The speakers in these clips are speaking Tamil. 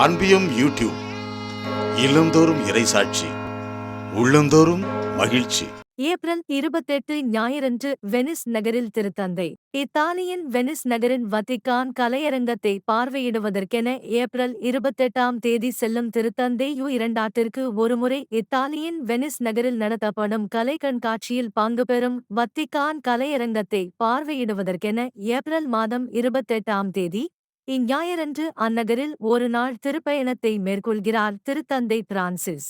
அன்பியும் யூடியூப் இல்லந்தோறும் இறைசாட்சி உள்ளந்தோறும் மகிழ்ச்சி. ஏப்ரல் இருபத்தெட்டு ஞாயிறன்று வெனிஸ் நகரில் திருத்தந்தை. இத்தாலியின் வெனிஸ் நகரின் வத்திக்கான் கலையரங்கத்தை பார்வையிடுவதற்கென ஏப்ரல் இருபத்தெட்டாம் தேதி செல்லும் திருத்தந்தை யு இரண்டாட்டிற்கு ஒருமுறை இத்தாலியின் வெனிஸ் நகரில் நடத்தப்படும் கலை கண்காட்சியில் பங்கு பெறும் வத்திக்கான் கலையரங்கத்தை பார்வையிடுவதற்கென ஏப்ரல் மாதம் இருபத்தெட்டாம் தேதி இஞ்ஞாயிறன்று அந்நகரில் ஒரு நாள் திருப்பயணத்தை மேற்கொள்கிறார் திருத்தந்தை பிரான்சிஸ்.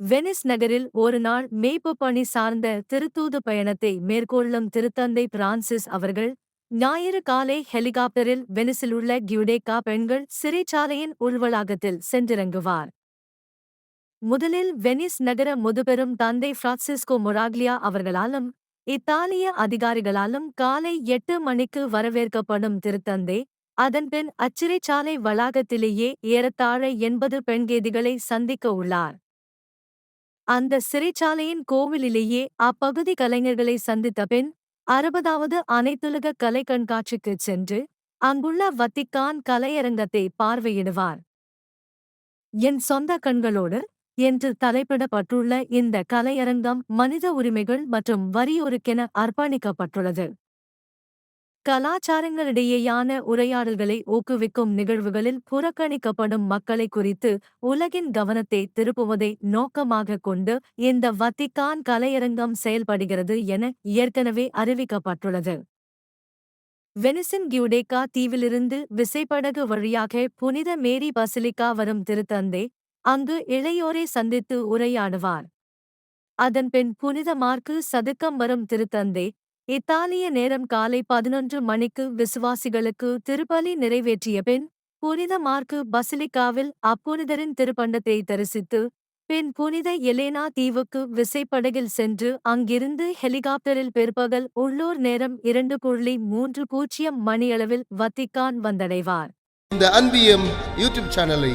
வெனிஸ் நகரில் ஒரு நாள் மேய்ப்பு பணி சார்ந்த திருத்தூது பயணத்தை மேற்கொள்ளும் திருத்தந்தை பிரான்சிஸ் அவர்கள் ஞாயிறு காலை ஹெலிகாப்டரில் வெனிஸிலுள்ள கியூடேகா பெண்கள் சிறைச்சாலையின் உள்வளாகத்தில் சென்றிறங்குவார். முதலில் வெனிஸ் நகர முதுபெரும் தந்தை பிரான்சிஸ்கோ மொராக்லியா அவர்களாலும் இத்தாலிய அதிகாரிகளாலும் காலை எட்டு மணிக்கு வரவேற்கப்படும் திருத்தந்தை அதன்பின் அச்சிறைச்சாலை வளாகத்திலேயே ஏறத்தாழ எண்பது பெண்கேதிகளை சந்திக்க உள்ளார். அந்த சிறைச்சாலையின் கோவிலிலேயே அப்பகுதி கலைஞர்களை சந்தித்த பின் அறுபதாவது அனைத்துலக கலை கண்காட்சிக்குச் சென்று அங்குள்ள வத்திக்கான் கலையரங்கத்தை பார்வையிடுவார். என் சொந்த கண்களோடு என்று தலைப்பிடப்பட்டுள்ள இந்த கலையரங்கம் மனித உரிமைகள் மற்றும் வரியோருக்கென அர்ப்பணிக்கப்பட்டுள்ளது. கலாச்சாரங்களிடையேயான உரையாடல்களை ஊக்குவிக்கும் நிகழ்வுகளில் புறக்கணிக்கப்படும் மக்களை குறித்து உலகின் கவனத்தை திருப்புவதை நோக்கமாக கொண்டு இந்த வத்திக்கான் கலையரங்கம் செயல்படுகிறது என ஏற்கனவே அறிவிக்கப்பட்டுள்ளது. வெனிசின் கியூடேகா தீவிலிருந்து விசைப்படகு வழியாக புனித மேரி பசிலிக்கா வரும் திருத்தந்தை அங்கு இளையோரை சந்தித்து உரையாடுவார். அதன்பின் புனித மார்க்கு சதுக்கம் வரும் திருத்தந்தை இத்தாலிய நேரம் காலை பதினொன்று மணிக்கு விசுவாசிகளுக்கு திருப்பலி நிறைவேற்றிய பின் புனித மார்க்கு பசிலிக்காவில் அப்புனிதரின் திருப்பண்டத்தை தரிசித்து பின் புனித எலேனா தீவுக்கு விசைப்படகில் சென்று அங்கிருந்து ஹெலிகாப்டரில் பிற்பகல் உள்ளூர் நேரம் இரண்டு புள்ளி மூன்று பூஜ்ஜியம் மணியளவில் வத்திக்கான் வந்தடைவார். இந்த அன்பியம் யூடியூப் சேனலை